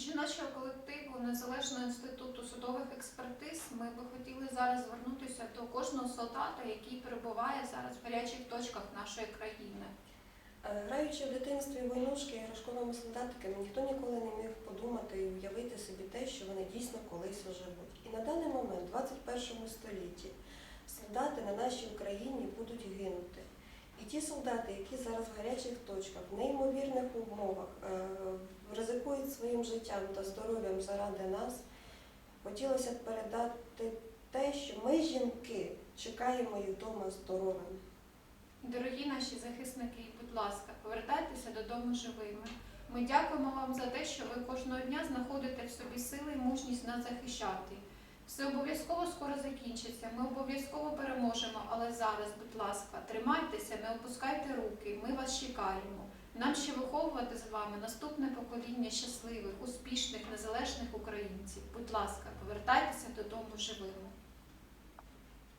Від жіночого колективу Незалежного інституту судових експертиз ми би хотіли зараз звернутися до кожного солдата, який перебуває зараз в гарячих точках нашої країни. Е, Граючи в дитинстві войнушки іграшковими солдатиками, ніхто ніколи не міг подумати і уявити собі те, що вони дійсно колись оживуть. І на даний момент, в 21 столітті, солдати на нашій Україні будуть гинути. І ті солдати, які зараз в гарячих точках, в неймовірних умовах, е, життям та здоров'ям заради нас, хотілося б передати те, що ми, жінки, чекаємо їх вдома здоровими. Дорогі наші захисники, будь ласка, повертайтеся додому живими. Ми дякуємо вам за те, що ви кожного дня знаходите в собі сили і мужність нас захищати. Все обов'язково скоро закінчиться. Ми обов'язково переможемо, але зараз, будь ласка, тримайтеся, не опускайте руки. Ми вас чекаємо. Нам ще виховувати з вами наступне покоління щасливих, успішних, незалежних українців. Будь ласка, повертайтеся додому живими.